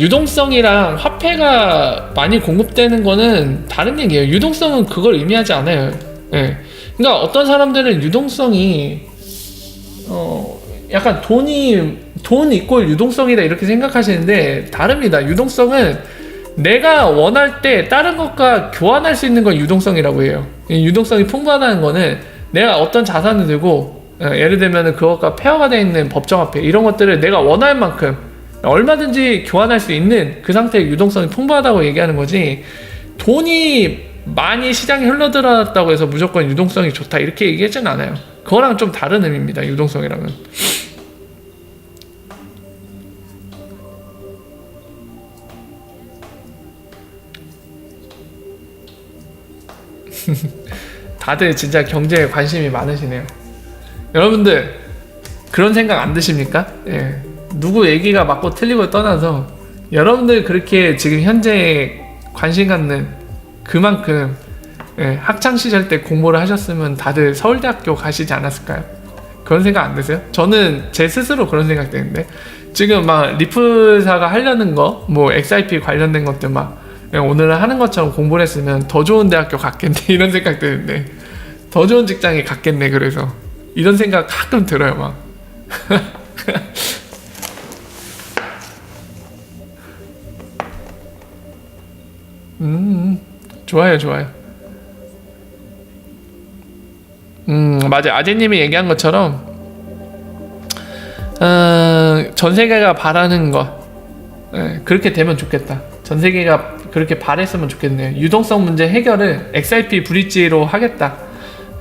유동성이랑 화폐가 많이 공급되는 거는 다른 얘기예요. 유동성은 그걸 의미하지 않아요. 예. 그러니까 어떤 사람들은 유동성이 어 약간 돈이 돈 이꼴 유동성이다 이렇게 생각하시는데 다릅니다. 유동성은 내가 원할 때 다른 것과 교환할 수 있는 건 유동성이라고 해요. 이 유동성이 풍부하다는 거는 내가 어떤 자산을 들고 어, 예를 들면 그것과 페어가 되어 있는 법정화폐 이런 것들을 내가 원할 만큼 얼마든지 교환할 수 있는 그 상태의 유동성이 풍부하다고 얘기하는 거지 돈이 많이 시장에 흘러들어왔다고 해서 무조건 유동성이 좋다 이렇게 얘기하진 않아요. 그거랑 좀 다른 의미입니다. 유동성이랑은. 다들 진짜 경제에 관심이 많으시네요. 여러분들 그런 생각 안 드십니까? 예. 누구 얘기가 맞고 틀리고 떠나서 여러분들 그렇게 지금 현재 관심 갖는 그만큼 예, 학창 시절 때 공부를 하셨으면 다들 서울대학교 가시지 않았을까요? 그런 생각 안 드세요? 저는 제 스스로 그런 생각 드는데 지금 막 리프사가 하려는 거, 뭐 XIP 관련된 것들 막 그냥 오늘 하는 것처럼 공부를 했으면 더 좋은 대학교 갔겠네 이런 생각 드는데 더 좋은 직장에 갔겠네 그래서 이런 생각 가끔 들어요 막. 음, 좋아요, 좋아요. 음, 맞아요. 아재님이 얘기한 것처럼, 어, 전 세계가 바라는 것, 예, 그렇게 되면 좋겠다. 전 세계가 그렇게 바랬으면 좋겠네요. 유동성 문제 해결을 XRP 브릿지로 하겠다.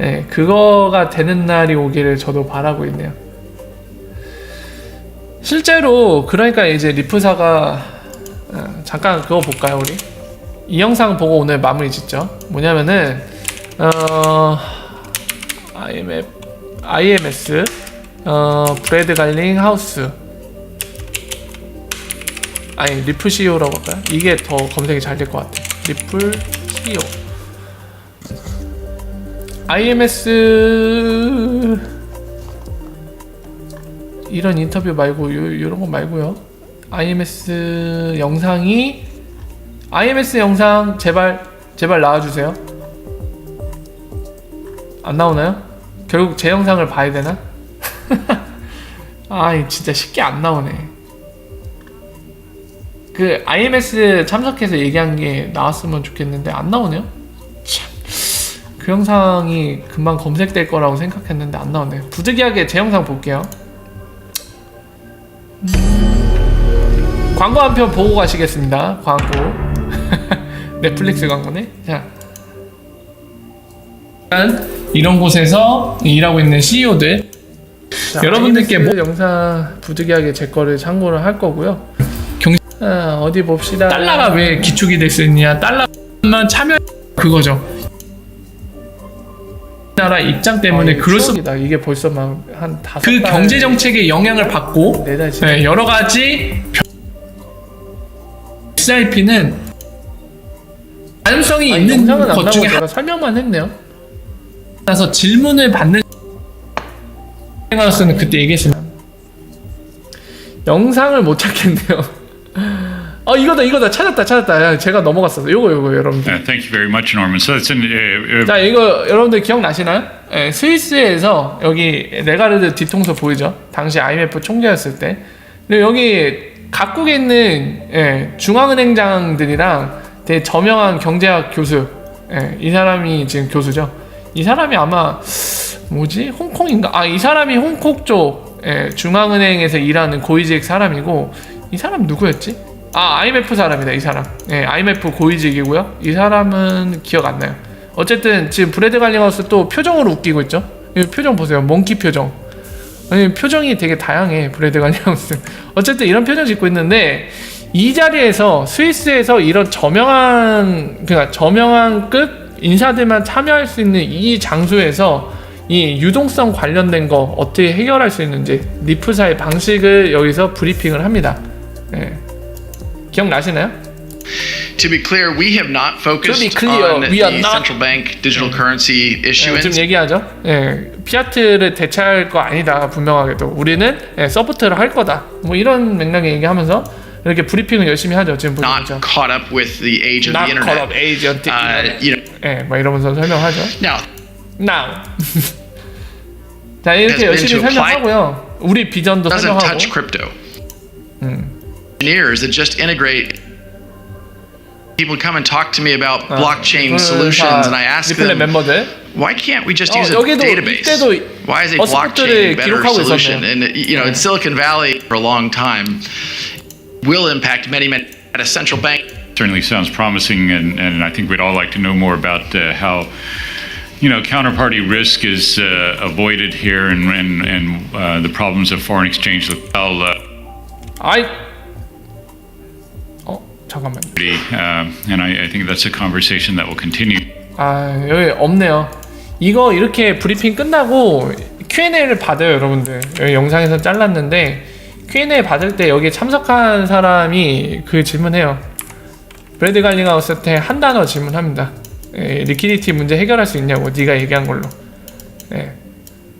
예, 그거가 되는 날이 오기를 저도 바라고 있네요. 실제로 그러니까 이제 리프사가 어, 잠깐 그거 볼까요 우리? 이 영상 보고 오늘 마무리 짓죠. 뭐냐면은 어 IMF, IMS 어 브레드 갈링 하우스 아니 리플 CEO라고 할까요? 이게 더 검색이 잘 될 것 같아. 리플 CEO IMS 이런 인터뷰 말고 요, 요런 거 말고요. IMS 영상이 IMS 영상 제발 제발 나와주세요. 안 나오나요? 결국 제 영상을 봐야 되나? 아 진짜 쉽게 안 나오네. 그 IMS 참석해서 얘기한 게 나왔으면 좋겠는데 안 나오네요. 참. 그 영상이 금방 검색될 거라고 생각했는데 안 나오네. 부득이하게 제 영상 볼게요. 음. 광고 한 편 보고 가시겠습니다. 광고. 넷플릭스 광고네. 자. 이런 곳에서 일하고 있는 CEO들 여러분들께 뭐 영상 부득이하게 제 거를 참고를 할 거고요. 경 아, 어디 봅시다. 달러가 왜 기축이 될수 있냐? 달러만 참여 그거죠. 나라 입장 때문에 그럴 수다 이게 벌써 막 한 다섯 그 달, 경제 정책에 영향을 받고 지나. 네, 여러 가지 SIP는 가능성이 아니, 있는 영상은 안 것 나오고 중에 제가 설명만 했네요. 하나라서 질문을 받는 생각으로서는 그때 얘기했습니다. 영상을 못 찾겠네요. 어 이거다 이거다 찾았다 찾았다. 야, 제가 넘어갔어. 요거 요거 여러분들. Uh, thank you very much, Norman. So it's in. Uh, uh, 자 이거 여러분들 기억 나시나요? 예, 스위스에서 여기 레가르드 뒤통수 보이죠? 당시 IMF 총재였을 때. 근데 여기 각국에 있는 예, 중앙은행장들이랑 되게 저명한 경제학 교수, 예, 이 사람이 지금 교수죠. 이 사람이 아마 뭐지? 홍콩인가? 아 이 사람이 홍콩 쪽 예, 중앙은행에서 일하는 고위직 사람이고 이 사람 누구였지? 아 IMF 사람이다 이 사람. 예, IMF 고위직이고요. 이 사람은 기억 안 나요. 어쨌든 지금 브래드 갈링하우스 또 표정으로 웃기고 있죠. 이 표정 보세요. 몽키 표정. 아니 표정이 되게 다양해 브래드 갈링하우스. 어쨌든 이런 표정 짓고 있는데 이 자리에서 스위스에서 이런 저명한 그러니까 저명한 급 인사들만 참여할 수 있는 이 장소에서 이 유동성 관련된 거 어떻게 해결할 수 있는지 리프사의 방식을 여기서 브리핑을 합니다. 예. 기억나시나요? To be clear, we have not focused clear, on the not- central bank digital currency 네, 예, 지금 issuance. 얘기하죠. 예, 피아트를 대체할 거 아니다 분명하게도 우리는 예, 서포트를 할 거다. 뭐 이런 맥락의 얘기하면서 이렇게 브리핑을 열심히 하죠. 지금 not 보시죠. caught up with the age of Not the caught internet. up age of the Uh, internet. you know, 예, 막 이러면서 설명하죠. now Now. 자 이렇게 Has been 열심히 to apply- 설명하고요. 우리 비전도 doesn't 설명하고. touch crypto. Engineers that just integrate. People come and talk to me about blockchain 그 solutions, and I 다 ask 리플레 them, 멤버들 why can't we just 어, use a 여기도 database? 이때도 Why is a 어스포트를 blockchain a better 기록하고 solution? 있었네요. And you know, in Silicon Valley for a long time, will impact many, many at a central bank. certainly sounds promising, and, and I think we'd all like to know more about uh, how, you know, counterparty risk is uh, avoided here, and and, and uh, the problems of foreign exchange. I'll, uh, 아이 어 잠깐만 um, and I, I think that's a conversation that will continue. 아 여기 없네요 이거 이렇게 브리핑 끝나고 Q&A를 받아요 여러분들 여기 영상에서 잘랐는데 Q&A 받을 때 여기 참석한 사람이 그 질문해요. 브래드 갈링하우스한테 한 단어 질문합니다. 예, 리퀴디티 문제 해결할 수 있냐고 네가 얘기한 걸로. 예.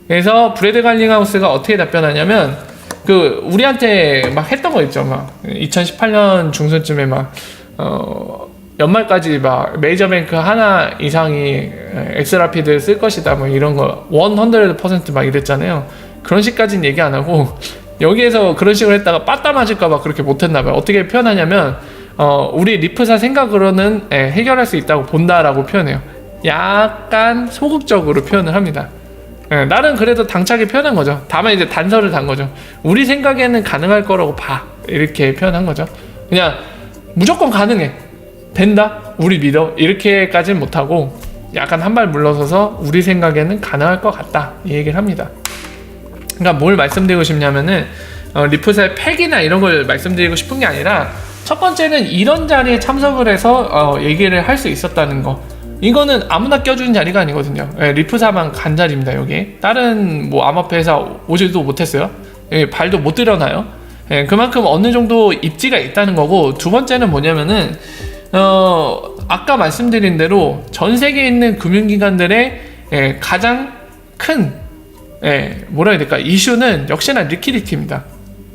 그래서 브래드 갈링하우스가 어떻게 답변하냐면 그 우리한테 막 했던 거 있죠. 막 2018년 중순쯤에 막 어, 연말까지 막 메이저뱅크 하나 이상이 엑스라피드 쓸 것이다. 뭐 이런 거 100%막 이랬잖아요. 그런 식까지는 얘기 안 하고 여기에서 그런 식으로 했다가 빠따 맞을까봐 그렇게 못했나 봐요 어떻게 표현하냐면 어, 우리 리프사 생각으로는 예, 해결할 수 있다고 본다라고 표현해요 약간 소극적으로 표현을 합니다 예, 나는 그래도 당차게 표현한 거죠. 다만 이제 단서를 단 거죠. 우리 생각에는 가능할 거라고 봐. 이렇게 표현한 거죠. 그냥 무조건 가능해. 된다. 우리 믿어. 이렇게까지는 못하고 약간 한 발 물러서서 우리 생각에는 가능할 것 같다. 이 얘기를 합니다. 그러니까 뭘 말씀드리고 싶냐면은 어, 리프사의 팩이나 이런 걸 말씀드리고 싶은 게 아니라 첫 번째는 이런 자리에 참석을 해서 어, 얘기를 할 수 있었다는 거. 이거는 아무나 껴주는 자리가 아니거든요. 예, 리프사만 간 자리입니다. 여기 다른 뭐 암호화폐사 오지도 못했어요. 예, 발도 못 들여놔요. 예, 그만큼 어느 정도 입지가 있다는 거고 두 번째는 뭐냐면은 어 아까 말씀드린 대로 전 세계에 있는 금융기관들의 예, 가장 큰 예, 뭐라 해야 될까 이슈는 역시나 리퀴디티입니다.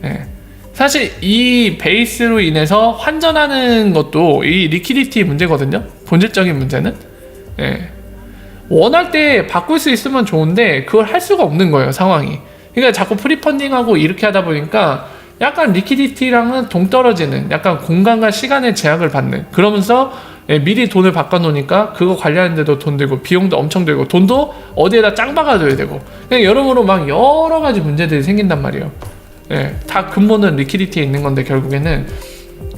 예. 사실 이 베이스로 인해서 환전하는 것도 이 리퀴디티 문제거든요. 본질적인 문제는. 예. 원할 때 바꿀 수 있으면 좋은데 그걸 할 수가 없는 거예요 상황이. 그러니까 자꾸 프리펀딩하고 이렇게 하다 보니까 약간 리퀴디티랑은 동떨어지는 약간 공간과 시간의 제약을 받는 그러면서 예, 미리 돈을 바꿔놓으니까 그거 관리하는데도 돈 들고 비용도 엄청 들고 돈도 어디에다 짱 박아둬야 되고 그냥 여러모로 막 여러 가지 문제들이 생긴단 말이에요. 예, 다 근본은 리퀴디티에 있는 건데 결국에는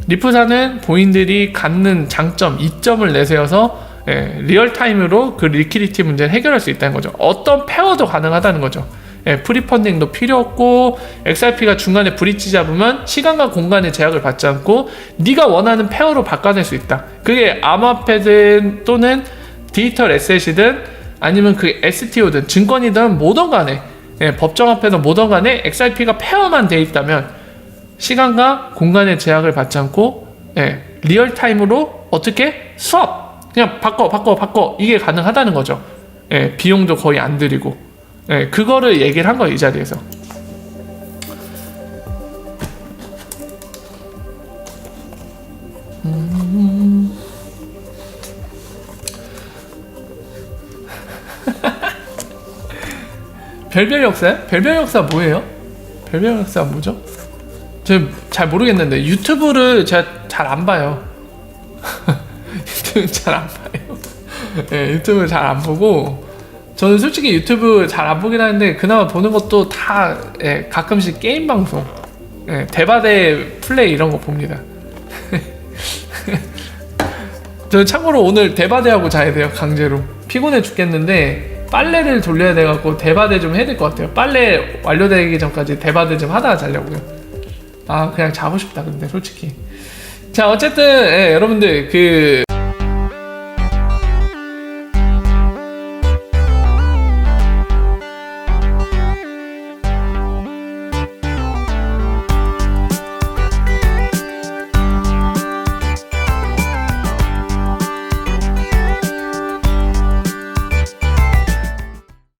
리프사는 본인들이 갖는 장점, 이점을 내세워서 예, 리얼타임으로 그 리퀴디티 문제를 해결할 수 있다는 거죠. 어떤 페어도 가능하다는 거죠. 예, 프리펀딩도 필요 없고 XRP가 중간에 브릿지 잡으면 시간과 공간의 제약을 받지 않고 네가 원하는 페어로 바꿔낼 수 있다. 그게 암호화폐든 또는 디지털 에셋이든 아니면 그 STO든 증권이든 뭐든 간에 예, 법정화폐든 뭐든 간에 XRP가 페어만 돼 있다면 시간과 공간의 제약을 받지 않고 예, 리얼타임으로 어떻게 수업 그냥 바꿔 바꿔 바꿔 이게 가능하다는 거죠. 예, 비용도 거의 안 들이고 예, 그거를 얘기를 한 거예요 이 자리에서. 음. 별별 역사요? 별별 역사 뭐예요? 별별 역사 뭐죠? 저잘 모르겠는데 유튜브를 제가 잘 안 봐요. 유튜브 잘 안 봐요. 예, 유튜브 잘 안 보고 저는 솔직히 유튜브 잘 안 보긴 하는데 그나마 보는 것도 다 예, 가끔씩 게임 방송, 예, 대바대 플레이 이런 거 봅니다. 저 참고로 오늘 대바대하고 자야 돼요 강제로. 피곤해 죽겠는데 빨래를 돌려야 돼갖고 대바대 좀 해야 될 것 같아요. 빨래 완료되기 전까지 대바대 좀 하다가 자려고요. 아 그냥 자고 싶다 근데 솔직히. 자 어쨌든 예, 여러분들 그